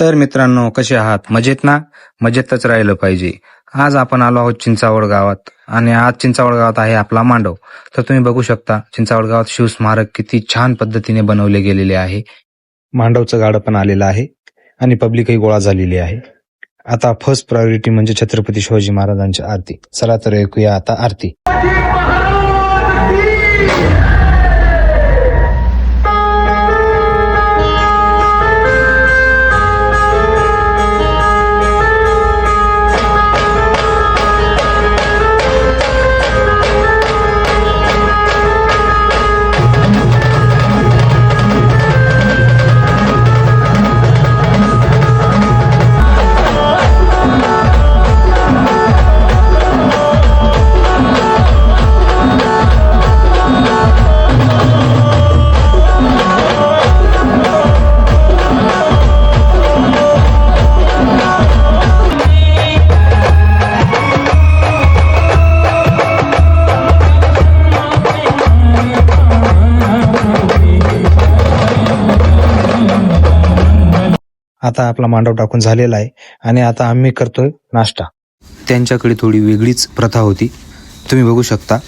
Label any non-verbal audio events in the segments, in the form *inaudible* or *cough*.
तर मित्रांनो कसे आहात? मजेत ना? मजेतच राहिलं पाहिजे. आज आपण आलो आहोत चिंचावड गावात आणि आज चिंचावड गावात आहे आपला मांडव. तर तुम्ही बघू शकता चिंचावड गावात शिवस्मारक किती छान पद्धतीने बनवले गेलेले आहे. मांडवचं गाडं पण आलेलं आहे आणि पब्लिकही गोळा झालेली आहे. आता फर्स्ट प्रायोरिटी म्हणजे छत्रपती शिवाजी महाराजांची आरती. चला तर ऐकूया आता आरती. आता आपला मांडव टाकून झालेला आहे. आणि आता आम्ही करतोय नाश्ता. त्यांच्याकडे थोडी वेगळीच प्रथा होती. तुम्ही बघू शकता.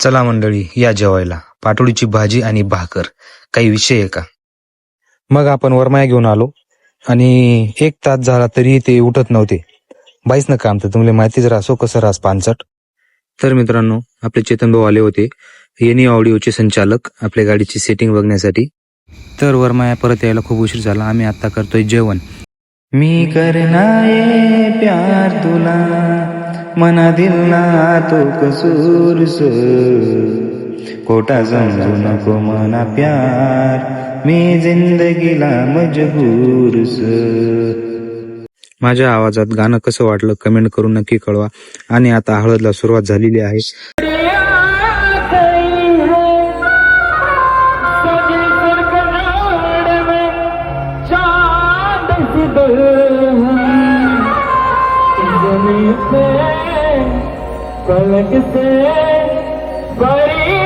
चला मंडळी या जेवायला. पाटोळीची भाजी आणि भाकर. काही विषय आहे का? मग आपण वरमाया घेऊन आलो. आणि एक तास झाला तरी ते उठत नव्हते. बाईच ना काम तर तुम्हाला माहितीच रासो कसं रास पानसट तर मित्रांनो आपले चेतन भाऊ आले होते. येणी ऑडिओचे संचालक आपल्या गाडीची सेटिंग बघण्यासाठी. तर वरमाया परत यायला खूप उशीर झाला. आम्ही आता करतोय जेवण. मी करणारे प्यार तुला मना दिलना तो कसूर सर. खोटा समजू नको मना प्यार मी जिंदगीला मजबूर स माझ्या आवाजात गाणं कसं वाटलं कमेंट करून नक्की कळवा. आणि आता हळदला सुरुवात झालेली आहे. पलक से बरिया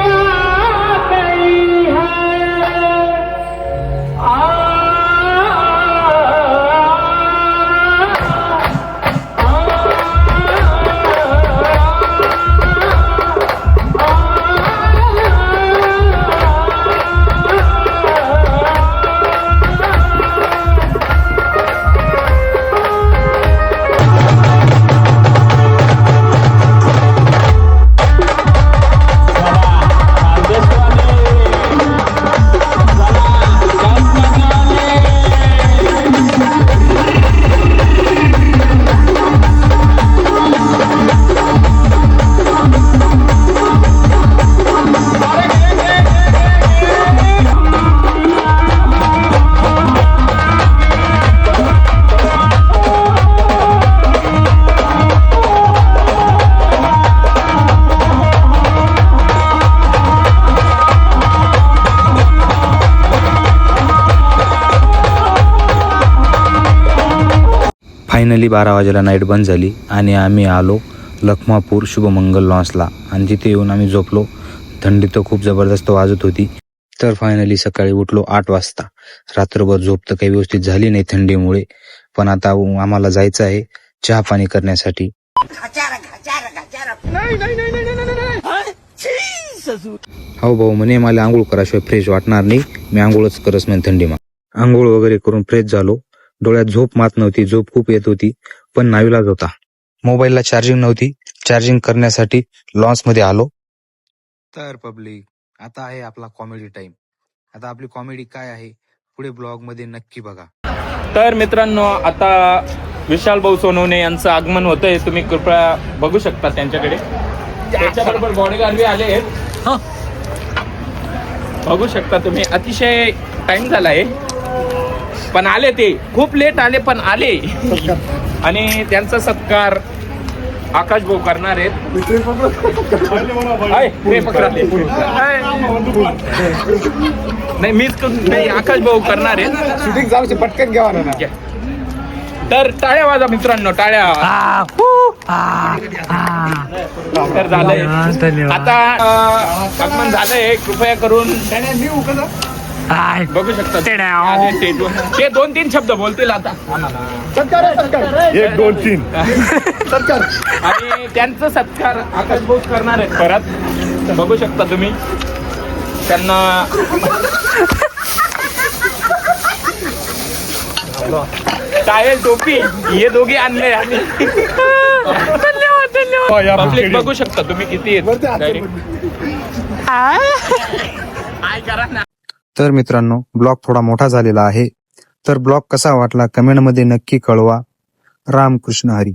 फायनली बारा वाजेला नाईट बंद झाली आणि आम्ही आलो लखमापूर शुभमंगल लॉन्सला आणि तिथे येऊन आम्ही झोपलो. थंडी तर खूप जबरदस्त वाजत होती. तर फायनली सकाळी उठलो आठ वाजता. रात्रभर झोप तर काही व्यवस्थित झाली नाही थंडीमुळे. पण आता आम्हाला जायचं आहे चहा पाणी करण्यासाठी. हो भाऊ म्हणे मला आंघोळ कराशिवाय फ्रेश वाटणार नाही. मी आंघोळच करस म्हणे थंडीमा आंघोळ वगैरे करून फ्रेश झालो. डोळ्यात झोप मात नव्हती झोप खूप येत होती पण नाविलाज होता. मोबाईलला चार्जिंग नव्हती चार्जिंग करण्यासाठी लॉन्च मध्ये आलो. तर पब्लिक आता आहे आपला कॉमेडी टाइम आता आपली कॉमेडी काय आहे पुढे ब्लॉगमध्ये नक्की बघा. तर मित्रांनो आता विशाल भाऊ सोनवणे यांचं आगमन होतंय. तुम्ही कृपया बघू शकता त्यांच्याकडे. त्याच्याबरोबर बॉडीगार्ड बी आले आहेत. बघू शकता तुम्ही. अतिशय टाइम झाला आहे. पण आले ते. खूप लेट आले पण आले. आणि त्यांचा सत्कार आकाश भाऊ करणार आहेत. नाही मीच नाही आकाश भाऊ करणार आहेत. शूटिंग पटकन घ्यावा ना. घ्या. तर टाळ्या वाजा मित्रांनो टाळ्या. तर झालंय. आता आगमन झालंय. कृपया करून बघू शकता. स्टेजवर. ते दोन तीन शब्द बोलतील आता. एक दोन तीन. *laughs* आणि त्यांचं सत्कार आकाश भाऊ करणार आहेत परत. बघू शकता तुम्ही. त्यांना टायल टोपी. हे दोघे आणले धन्यवाद धन्यवाद. पब्लिक बघू शकता तुम्ही किती आहेत. काय करा ना. तर मित्रांनो ब्लॉग थोडा मोठा झालेला आहे. तर ब्लॉग कसा वाटला कमेंटमध्ये नक्की कळवा. रामकृष्ण हरी.